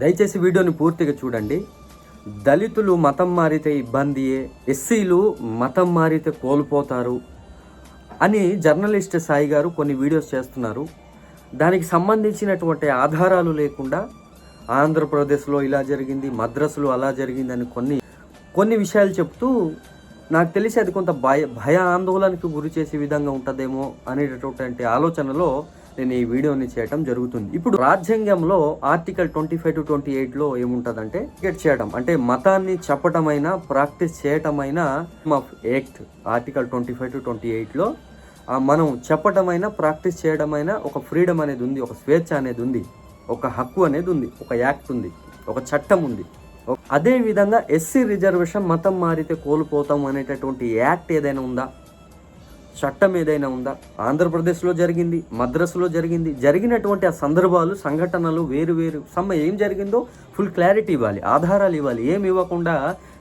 దయచేసి వీడియోని పూర్తిగా చూడండి. దళితులు మతం మారితే ఇబ్బందియే ఎస్సీలు మతం మారితే కోల్పోతారు అని జర్నలిస్ట్ సాయి గారు కొన్ని వీడియోస్ చేస్తున్నారు. దానికి సంబంధించినటువంటి ఆధారాలు లేకుండా ఆంధ్రప్రదేశ్లో ఇలా జరిగింది మద్రాసులో అలా జరిగిందని కొన్ని కొన్ని విషయాలు చెప్తూ నాకు తెలిసి అది కొంత భయ భయ ఆందోళనకు గురి చేసే విధంగా ఉంటుందేమో అనేటటువంటి ఆలోచనలో నేను ఈ వీడియోని చేయడం జరుగుతుంది. ఇప్పుడు రాజ్యాంగంలో article twenty five to twenty ఎయిట్లో ఏముంటుందంటే క్రికెట్ చేయడం అంటే మతాన్ని చెప్పటమైనా practice చేయటమైనా of act article twenty five to twenty ఎయిట్లో మనం చెప్పటమైనా ప్రాక్టీస్ చేయడమైనా ఒక ఫ్రీడమ్ అనేది ఉంది ఒక స్వేచ్ఛ అనేది ఉంది ఒక హక్కు అనేది ఉంది ఒక యాక్ట్ ఉంది ఒక చట్టం ఉంది. అదే విధంగా ఎస్సీ రిజర్వేషన్ మతం మారితే కోల్పోతాం అనేటటువంటి యాక్ట్ ఏదైనా ఉందా? చట్టం ఏదైనా ఉందా? ఆంధ్రప్రదేశ్లో జరిగింది మద్రాసులో జరిగింది. జరిగినటువంటి ఆ సందర్భాలు సంఘటనలు వేరు వేరు. సమ్మ ఏం జరిగిందో ఫుల్ క్లారిటీ ఇవ్వాలి ఆధారాలు ఇవ్వాలి. ఏమి ఇవ్వకుండా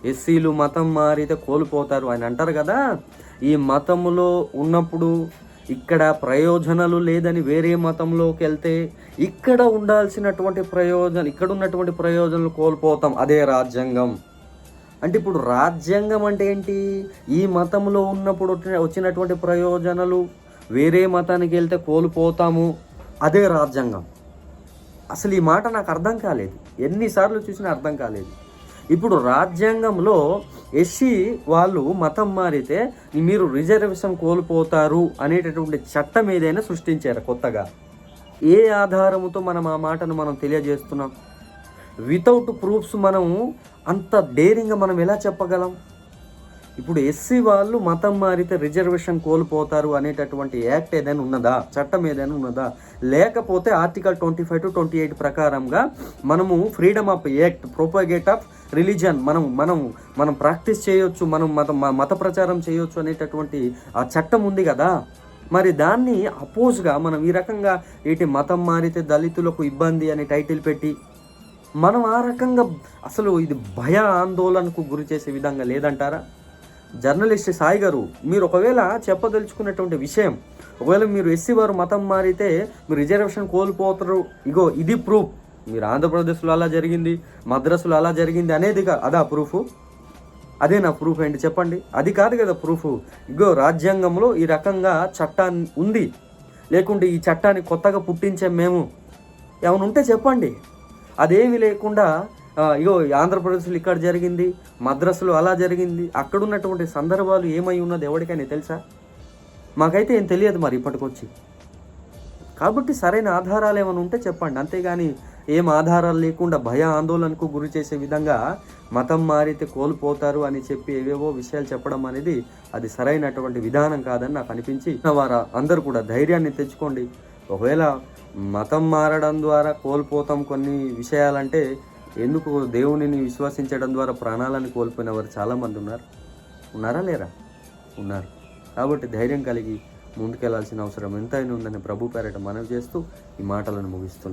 ఎస్సీలు మతం మారితే కోల్పోతారు అని అంటారు కదా? ఈ మతంలో ఉన్నప్పుడు ఇక్కడ ప్రయోజనాలు లేదని వేరే మతంలోకి వెళ్తే ఇక్కడ ఉండాల్సినటువంటి ప్రయోజనం ఇక్కడ ఉన్నటువంటి ప్రయోజనాలు కోల్పోతాం. అదే రాజ్యాంగం. అంటే ఇప్పుడు రాజ్యాంగం అంటే ఏంటి? ఈ మతంలో ఉన్నప్పుడు వచ్చిన- వచ్చినటువంటి ప్రయోజనాలు వేరే మతానికి వెళ్తే కోల్పోతాము. అదే రాజ్యాంగం. అసలు ఈ మాట నాకు అర్థం కాలేదు. ఎన్నిసార్లు చూసినా అర్థం కాలేదు. ఇప్పుడు రాజ్యాంగంలో ఎస్సీ వాళ్ళు మతం మారితే మీరు రిజర్వేషన్ కోల్పోతారు అనేటటువంటి చట్టం ఏదైనా సృష్టించారు కొత్తగా. ఏ ఆధారముతో మనం ఆ మాటను మనం తెలియజేస్తున్నాం? వితౌట్ ప్రూఫ్స్ మనం అంత డేరింగ్గా మనం ఎలా చెప్పగలం? ఇప్పుడు ఎస్సీ వాళ్ళు మతం మారితే రిజర్వేషన్ కోల్పోతారు అనేటటువంటి యాక్ట్ ఏదైనా ఉన్నదా? చట్టం ఏదైనా ఉన్నదా? లేకపోతే article twenty five to twenty eight ప్రకారంగా మనము freedom of act propagate of religion మనం మనం మనం ప్రాక్టీస్ చేయొచ్చు మనం మత మత ప్రచారం చేయొచ్చు అనేటటువంటి ఆ చట్టం ఉంది కదా? మరి దాన్ని అపోజ్గా మనం ఈ రకంగా ఏంటి మతం మారితే దళితులకు ఇబ్బంది అనే టైటిల్ పెట్టి మనం ఆ రకంగా అసలు ఇది భయ ఆందోళనకు గురి చేసే విధంగా లేదంటారా? జర్నలిస్ట్ సాయి గారు మీరు ఒకవేళ చెప్పదలుచుకున్నటువంటి విషయం ఒకవేళ మీరు ఎస్సీ వారు మతం మారితే మీరు రిజర్వేషన్ కోల్పోతారు. ఇగో ఇది ప్రూఫ్. మీరు ఆంధ్రప్రదేశ్లో అలా జరిగింది మద్రాసులో అలా జరిగింది అనేది అది అదా ప్రూఫ్? అదే నా ప్రూఫ్ ఏంటి చెప్పండి. అది కాదు కదా ప్రూఫ్. ఇగో రాజ్యాంగంలో ఈ రకంగా చట్టాన్ని ఉంది. లేకుంటే ఈ చట్టాన్ని కొత్తగా పుట్టించాం మేము. ఏమైనా ఉంటే చెప్పండి. అదేమీ లేకుండా ఇగో ఆంధ్రప్రదేశ్లో ఇక్కడ జరిగింది మద్రాసులో అలా జరిగింది అక్కడ ఉన్నటువంటి సందర్భాలు ఏమై ఉన్నది ఎవరికైనా తెలుసా? మాకైతే ఏం తెలియదు మరి ఇప్పటికొచ్చి. కాబట్టి సరైన ఆధారాలు ఏమైనా ఉంటే చెప్పండి. అంతేగాని ఏం ఆధారాలు లేకుండా భయ ఆందోళనకు గురి చేసే విధంగా మతం మారితే కోల్పోతారు అని చెప్పి ఏవేవో విషయాలు చెప్పడం అనేది అది సరైనటువంటి విధానం కాదని నాకు అనిపించి వారు అందరూ కూడా ధైర్యాన్ని తెచ్చుకోండి. ఒకవేళ మతం మారడం ద్వారా కోల్పోతాం కొన్ని విషయాలంటే ఎందుకు దేవునిని విశ్వసించడం ద్వారా ప్రాణాలను కోల్పోయిన వారు చాలామంది ఉన్నారు. ఉన్నారా లేరా? ఉన్నారు. కాబట్టి ధైర్యం కలిగి ముందుకెళ్ళాల్సిన అవసరం ఎంతైనా ఉందని ప్రభు పేరట మనవి చేస్తూ ఈ మాటలను ముగిస్తున్నాను